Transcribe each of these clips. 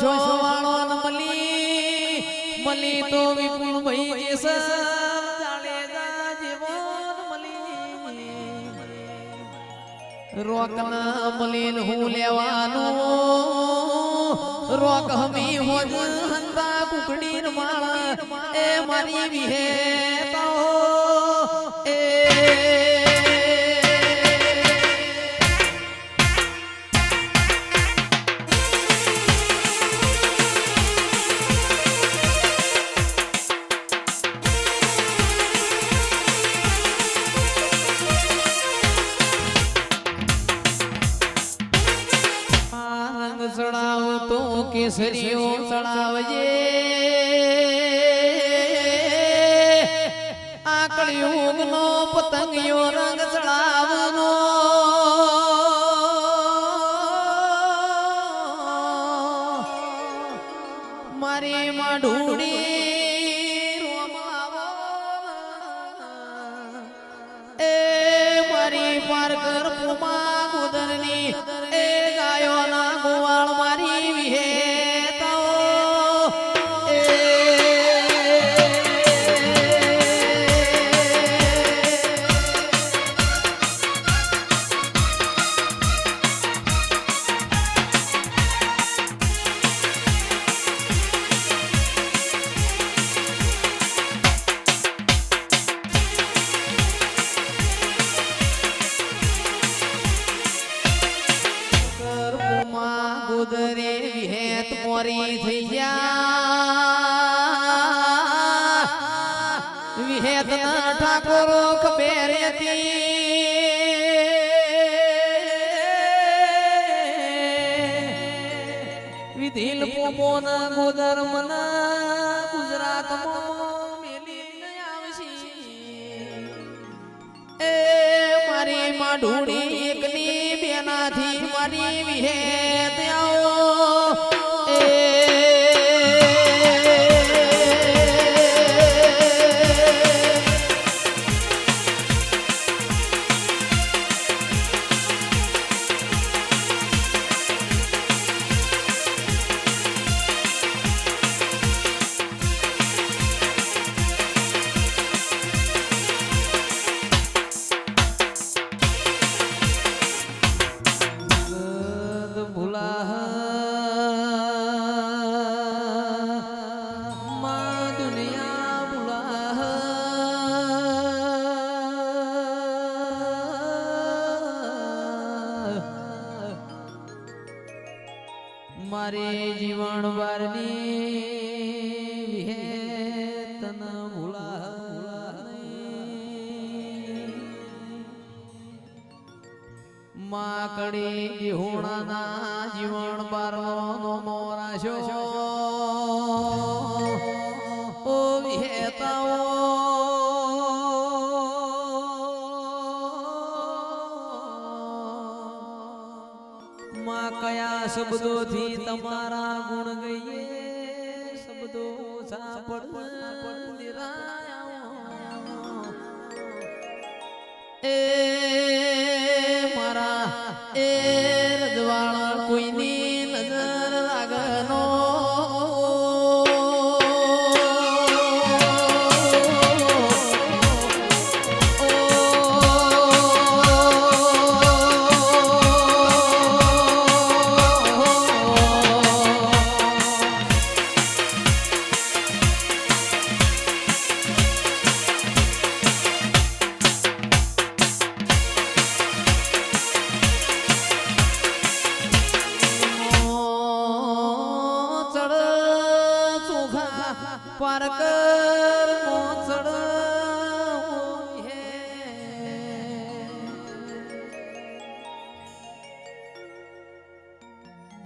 શોવાળો મલી? મલી તો વિપુલ ભાઈ કેસર જાડેજા જેવો મલી. રોક મલીન હું લેવાનું. રોક હમી હોજ હંતા કુકડી માળા. એ મારી વિહે તો એ કેસરીઓ ચડાવજે. મન ગુજરાત એ મારી માં ઢૂંઢી એકની બેનાથી મારી વિહે આવો મારે જીવન વારની વિહેતન ભૂલા. માકડી ગિહોણાના જીવન બારનો મોરાશો ઓ વિહેતાઓ માં કયા શબ્દોથી તમારા ગુણ ગઈએ શબ્દો સાંભળ એ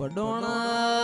પડોણા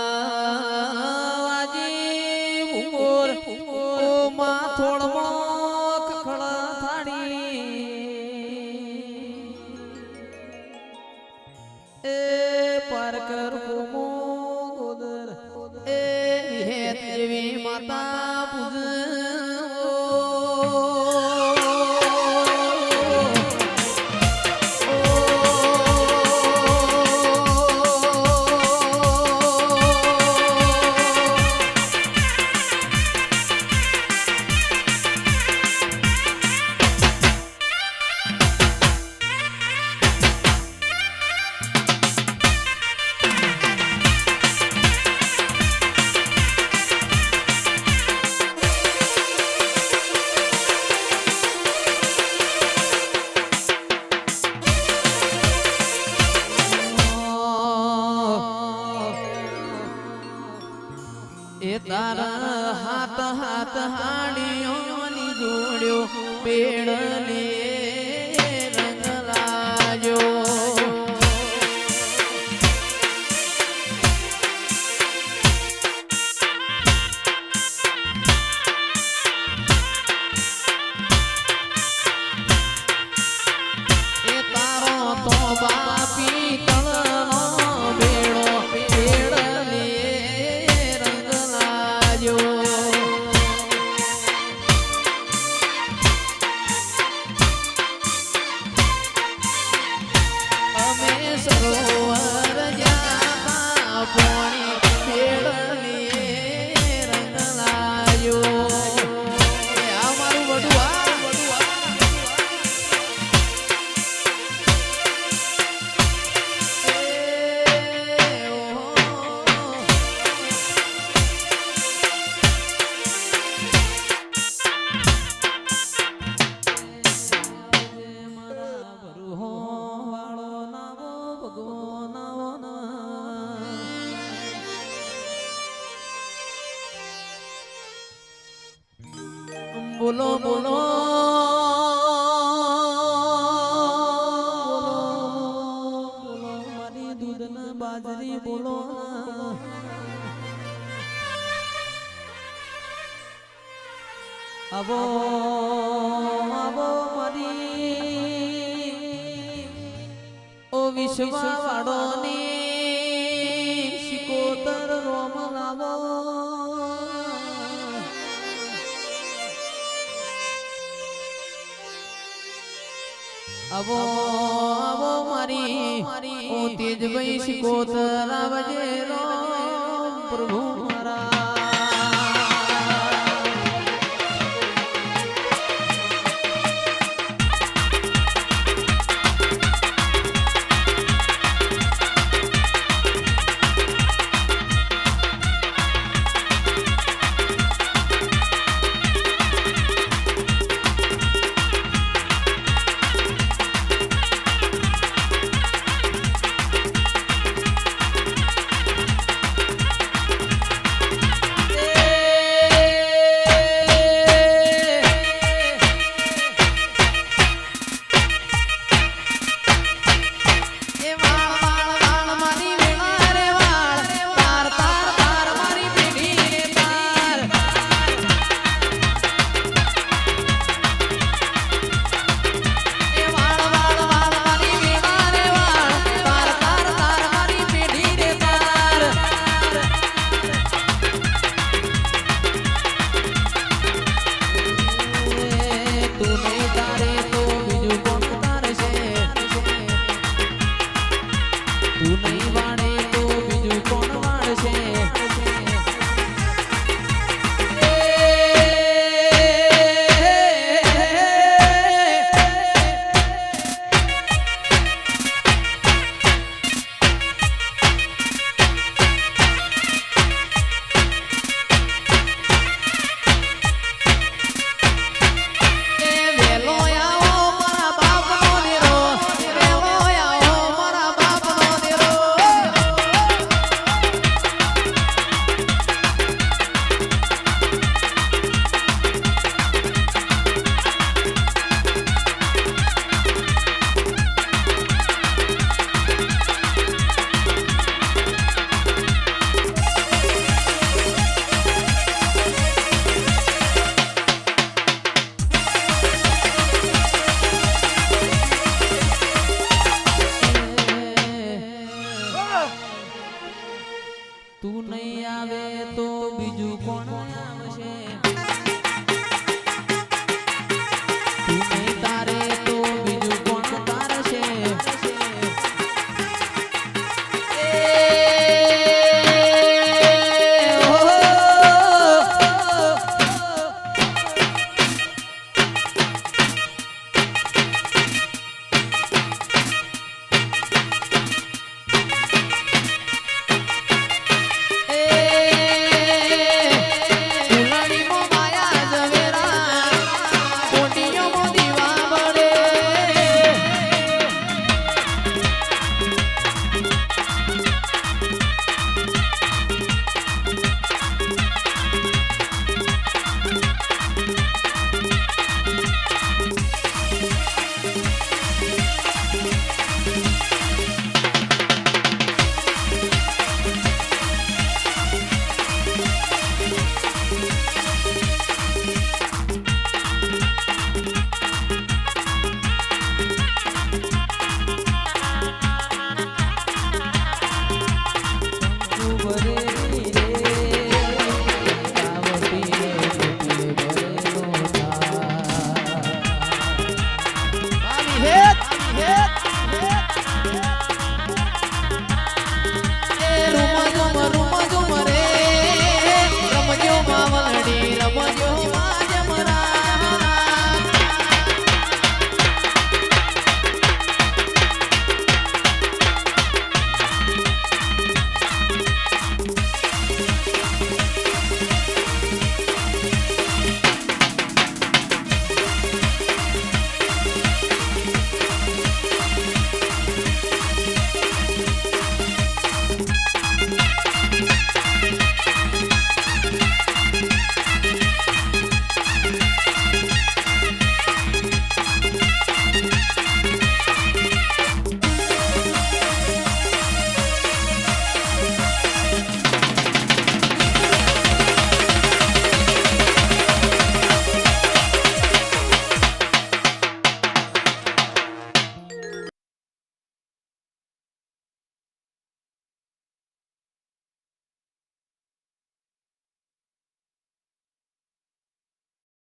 બાજરી બોલો અબો અબો મરી ઓ વિશ્વ વાળો અવો અવો મારી ઓ તેજ વૈશ કોતરા રો પ્રભુ